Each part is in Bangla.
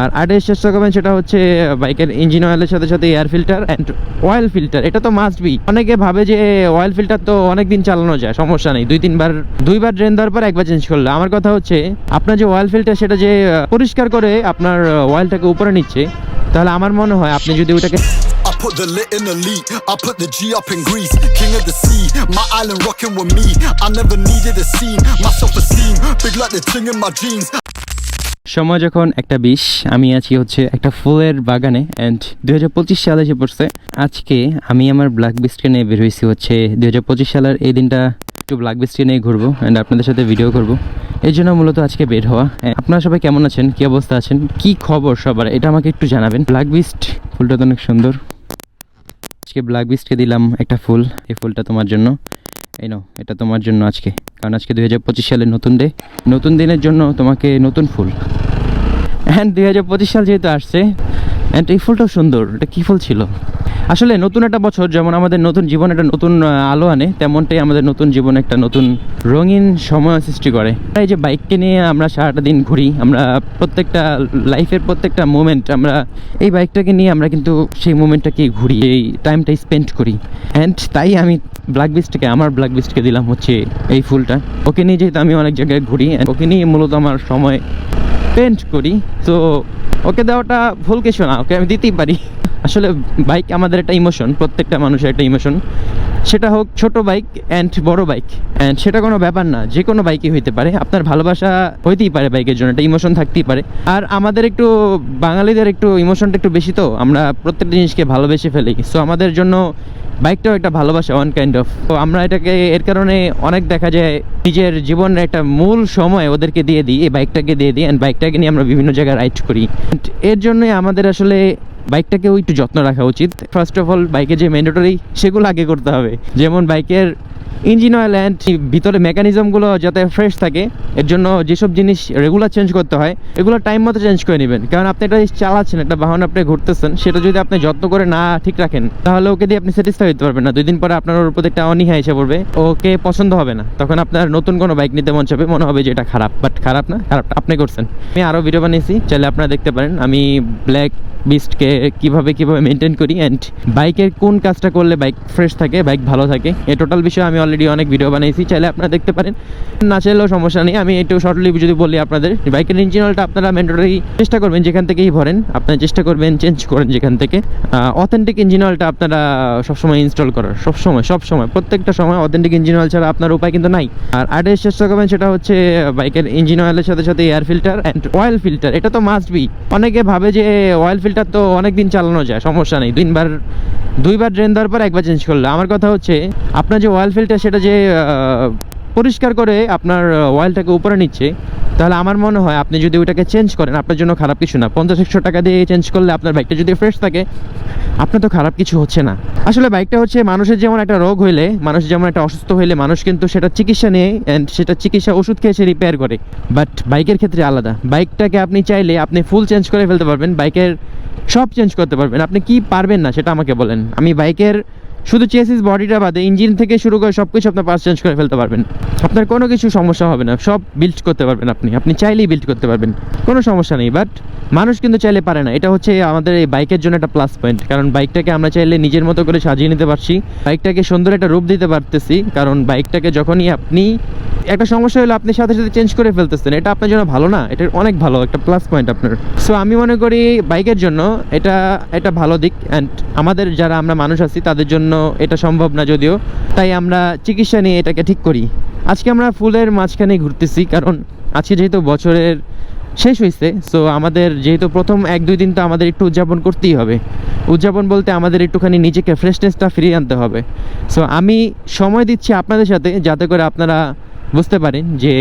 আর আরেকটা চেষ্টা করবেন সেটা হচ্ছে বাইকের ইঞ্জিন অয়েলের সাথে সাথে air filter and oil filter এটা তো মাস্ট বি অনেকে ভাবে যে অয়েল ফিল্টার তো অনেক দিন চালানো যায় সমস্যা নেই দুই তিনবার দুইবার ড্রেন দেওয়ার পর একবার চেঞ্জ করলে আমার কথা হচ্ছে আপনার যে অয়েল ফিল্টার সেটা যে পরিষ্কার করে আপনার অয়েলটাকে উপরে নিচ্ছে তাহলে আমার মনে হয় আপনি যদি ওটাকে put the lit in elite, I put the G up in Greece, king of the sea, my island rocking with me. I never needed a scene, my self-esteem, big like the ting in my jeans. সময় যখন একটা বিষ, আমি আছি হচ্ছে একটা ফুলের বাগানে অ্যান্ড দু হাজার পঁচিশ সালে এসে পড়ছে। আজকে আমি আমার ব্ল্যাক বিস্টকে নিয়ে বের হয়েছি হচ্ছে দু হাজার পঁচিশ সালের এই দিনটা একটু ব্ল্যাক বিস্টকে নিয়ে ঘুরবো অ্যান্ড আপনাদের সাথে ভিডিও করব। এই জন্য মূলত আজকে বের হওয়া। And আপনারা সবাই কেমন আছেন? কী অবস্থা আছেন? কি খবর সবার? এটা আমাকে একটু জানাবেন। ব্ল্যাক বিস্ট ফুলটা তো অনেক সুন্দর। আজকে ব্ল্যাক বিস্টকে দিলাম একটা ফুল, এই ফুলটা তোমার জন্য। এই নাও, এটা তোমার জন্য আজকে। কারণ আজকে দু হাজার পঁচিশ সালের নতুন ডে নতুন দিনের জন্য তোমাকে নতুন ফুল। অ্যান্ড দুই হাজার পঁচিশ সাল যেহেতু আসছে অ্যান্ড এই ফুলটাও সুন্দর। এটা কী ফুল ছিল? আসলে নতুন একটা বছর, যেমন আমাদের নতুন জীবন একটা নতুন আলো আনে, তেমনটাই আমাদের নতুন জীবন একটা নতুন রঙিন সময় সৃষ্টি করে। এই যে বাইককে নিয়ে আমরা সারাটা দিন ঘুরি, আমরা প্রত্যেকটা লাইফের প্রত্যেকটা মোমেন্ট আমরা এই বাইকটাকে নিয়ে আমরা কিন্তু সেই মোমেন্টটাকে ঘুরি, এই টাইমটা স্পেন্ড করি। অ্যান্ড তাই আমি ব্ল্যাক বিস্টকে আমার ব্ল্যাক বিস্টকে দিলাম হচ্ছে এই ফুলটা। ওকে নিয়ে যেহেতু আমি অনেক জায়গায় ঘুরি ওকে নিয়ে মূলত আমার সময় পেন্ট করি, তো ওকে দেওয়াটা ভুল কিছু না, ওকে আমি দিতেই পারি। আসলে বাইক আমাদের একটা ইমোশন প্রত্যেকটা মানুষের একটা ইমোশন সেটা হোক ছোট বাইক অ্যান্ড বড় বাইক অ্যান্ড সেটা কোনো ব্যাপার না, যে কোনো বাইকই হইতে পারে। আপনার ভালোবাসা হইতেই পারে বাইকের জন্য, একটা ইমোশন থাকতেই পারে। আর আমাদের একটু, বাঙালিদের একটু ইমোশনটা একটু বেশি তো, আমরা প্রত্যেকটা জিনিসকে ভালোবেসে ফেলি। সো আমাদের জন্য বাইকটাও একটা ভালোবাসা ওয়ান কাইন্ড অফ তো আমরা এটাকে, এর কারণে অনেক দেখা যায়, নিজের জীবনের একটা মূল সময় ওদেরকে দিয়ে দিই, এই বাইকটাকে দিয়ে দিই অ্যান্ড বাইকটাকে নিয়ে আমরা বিভিন্ন জায়গায় রাইড করি। এর জন্যই আমাদের আসলে বাইকটাকেও একটু যত্ন রাখা উচিত। ফার্স্ট অফ অল বাইকে যে ম্যান্ডেটরি সেগুলো আগে করতে হবে। যেমন বাইকের ইঞ্জিন অয়েল অ্যান্ড ভিতরে মেকানিজমগুলো যাতে ফ্রেশ থাকে, এর জন্য যেসব জিনিস রেগুলার চেঞ্জ করতে হয়, এগুলো টাইম মতো চেঞ্জ করে নেবেন। কারণ আপনি একটা চালাচ্ছেন, একটা বাহন আপনি ঘুরতেছেন, সেটা যদি আপনি যত্ন করে না ঠিক রাখেন, তাহলে ওকে দিয়ে আপনি স্যাটিসফাই হতে পারবেন না। দুই দিন পরে আপনার ওর প্রতি একটা অনীহা এসে পড়বে, ওকে পছন্দ হবে না। তখন আপনার নতুন কোনো বাইক নিতে মন চাবে মনে হবে যে এটা খারাপ বাট খারাপ না খারাপ আপনি করছেন। আমি আরও ভিডিও বানিয়েছি, চাইলে আপনারা দেখতে পারেন। আমি ব্ল্যাক বিস্টকে কীভাবে কীভাবে মেনটেন করি অ্যান্ড বাইকের কোন কাজটা করলে বাইক ফ্রেশ থাকে বাইক ভালো থাকে এই টোটাল বিষয়ে আমি অলরেডি অনেক ভিডিও বানিয়েছি চাইলে আপনারা দেখতে পারেন। না চাইলেও সমস্যা নেই, আমি একটু শর্টলি যদি বলি আপনাদের। বাইকের ইঞ্জিন অয়েলটা আপনারা ম্যান্ডেটরি চেষ্টা করবেন, যেখান থেকেই ভরেন, আপনারা চেষ্টা করবেন চেঞ্জ করেন যেখান থেকে। অথেন্টিক ইঞ্জিন অয়েলটা আপনারা সবসময় ইনস্টল করার, সবসময় সবসময়, প্রত্যেকটা সময় অথেন্টিক ইঞ্জিন অয়েল ছাড়া আপনার উপায় কিন্তু নাই। আর আরেকটা চেষ্টা করবেন, সেটা হচ্ছে বাইকের ইঞ্জিন অয়েলের সাথে সাথে air filter and oil filter এটা তো মাস্ট বি অনেকে ভাবে যে অয়েল ফিল্টার তো অনেক দিন চালানো যায়, সমস্যা নেই। তিনবার, দুইবার ড্রেন দেওয়ার পর একবার চেঞ্জ করলে। আমার কথা হচ্ছে, আপনার যে অয়েল ফিল্টার সেটা যে পরিষ্কার করে আপনার অয়েলটাকে উপরে নিচ্ছে, তাহলে আমার মনে হয় আপনি যদি ওইটাকে চেঞ্জ করেন, আপনার জন্য খারাপ কিছু না। পঞ্চাশ, একশো টাকা দিয়ে চেঞ্জ করলে আপনার বাইকটা যদি ফ্রেশ থাকে, আপনার তো খারাপ কিছু হচ্ছে না। আসলে বাইকটা হচ্ছে মানুষের যেমন একটা রোগ হইলে, মানুষ যেমন একটা অসুস্থ হইলে, মানুষ কিন্তু সেটা চিকিৎসা নিয়ে অ্যান্ড সেটা চিকিৎসা ওষুধ খেয়ে সে রিপেয়ার করে। বাট বাইকের ক্ষেত্রে আলাদা। বাইকটাকে আপনি চাইলে আপনি ফুল চেঞ্জ করে ফেলতে পারবেন বাইকের সব চেঞ্জ করতে পারবেন। আপনি কি পারবেন না, সেটা আমাকে বলেন। আমি বাইকের শুধু চেসিস বডিটা বাদে ইঞ্জিন থেকে শুরু করে সব কিছু আপনার পার্স চেঞ্জ করে ফেলতে পারবেন। আপনার কোনো কিছু সমস্যা হবে না, সব বিল্ড করতে পারবেন আপনি। আপনি চাইলেই বিল্ড করতে পারবেন, কোনো সমস্যা নেই। বাট মানুষ কিন্তু চাইলে পারে না। এটা হচ্ছে আমাদের এই বাইকের জন্য একটা প্লাস পয়েন্ট কারণ বাইকটাকে আমরা চাইলে নিজের মতো করে সাজিয়ে নিতে পারছি। বাইকটাকে সুন্দর একটা রূপ দিতে পারতেছি। কারণ বাইকটাকে যখনই আপনি একটা সমস্যা হলে আপনি সাথে সাথে চেঞ্জ করে ফেলতেছেন। এটা আপনার জন্য ভালো না এটা অনেক ভালো, একটা প্লাস পয়েন্ট আপনার। সো আমি মনে করি বাইকের জন্য এটা এটা ভালো দিক অ্যান্ড আমাদের যারা আমরা মানুষ আছি, তাদের জন্য এটা সম্ভব না যদিও। তাই আমরা চিকিৎসা নিয়ে এটাকে ঠিক করি। আজকে আমরা ফুলের মাঝখানে ঘুরতেছি, কারণ আজকে যেহেতু বছরের শেষ হয়েছে সো আমাদের যেহেতু প্রথম এক, দুই দিন তো আমাদের একটু উদযাপন করতেই হবে। উদযাপন বলতে আমাদের একটুখানি নিজেকে ফ্রেশনেসটা ফিরিয়ে আনতে হবে। সো আমি সময় দিচ্ছি আপনাদের সাথে, যাতে করে আপনারা বুঝতে পারেন যে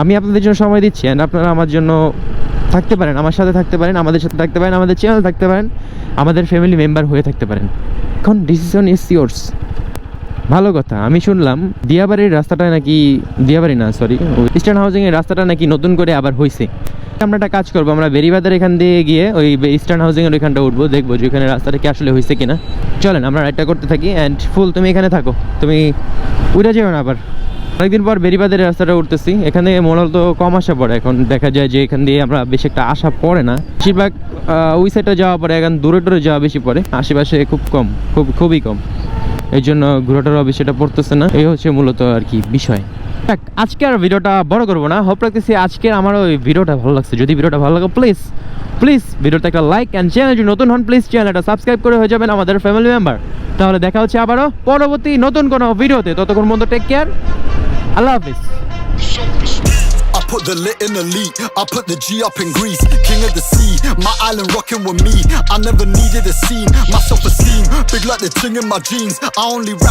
আমি আপনাদের জন্য সময় দিচ্ছি অ্যান্ড আপনারা আমার জন্য থাকতে পারেন, আমার সাথে থাকতে পারেন, আমাদের সাথে থাকতে পারেন, আমাদের চ্যানেল থাকতে পারেন, আমাদের ফ্যামিলি মেম্বার হয়ে থাকতে পারেন। এখন ডিসিশন ইজ ইয়োর্স ভালো কথা, আমি শুনলাম দিয়াবাড়ির রাস্তাটা নাকি, দিয়াবাড়ি না সরি ইস্টার্ন হাউজিং এর রাস্তাটা নাকি নতুন করে আবার হয়েছে আমরা একটা কাজ করব, আমরা বেরিবাদের এখান দিয়ে গিয়ে ওই ইস্টার্ন হাউজিং এর ওইখানটা উঠবো, দেখব যে ওখানে রাস্তাটা কি আসলে হয়েছে কিনা। চলেন, আমরা রাইডটা করতে থাকি অ্যান্ড ফুল তুমি এখানে থাকো, তুমি উড়ে যেও না আবার। অনেকদিন পর বেরিবাদের রাস্তাটা উঠতেছি। এখানে মূলত কম আসা পড়ে। এখন দেখা যায় যে এখান দিয়ে আমরা বেশি একটা আসা পড়ে না। বেশিরভাগ ওই সাইডে যাওয়া পড়ে, এখন দূরে দূরে যাওয়া বেশি পড়ে। আশেপাশে খুব কম, খুব, খুবই কম। এই জন্য ঘোরাটারও বেশিটা পড়তেছে না। এই হচ্ছে মূলত আর কি বিষয়। আজকে আর ভিডিওটা বড় করব না। হোপ রাখতেছি আজকে আমার ওই ভিডিওটা ভালো লাগছে। যদি ভিডিওটা ভালো লাগে প্লিজ প্লিজ ভিডিওতে একটা লাইক অ্যান্ড চ্যানেল যদি নতুন হন প্লিজ চ্যানেলটা সাবস্ক্রাইব করে হয়ে যাবেন আমাদের ফ্যামিলি মেম্বার তাহলে দেখা হচ্ছে আবারও পরবর্তী নতুন কোনো ভিডিওতে। ততক্ষণ মতো take care Allah Hafiz I put the lit in elite. I put the G up in Greece. King of the sea. My island rocking with me. I never needed a scene. My self esteem. Big like the ting in my jeans. I only rap.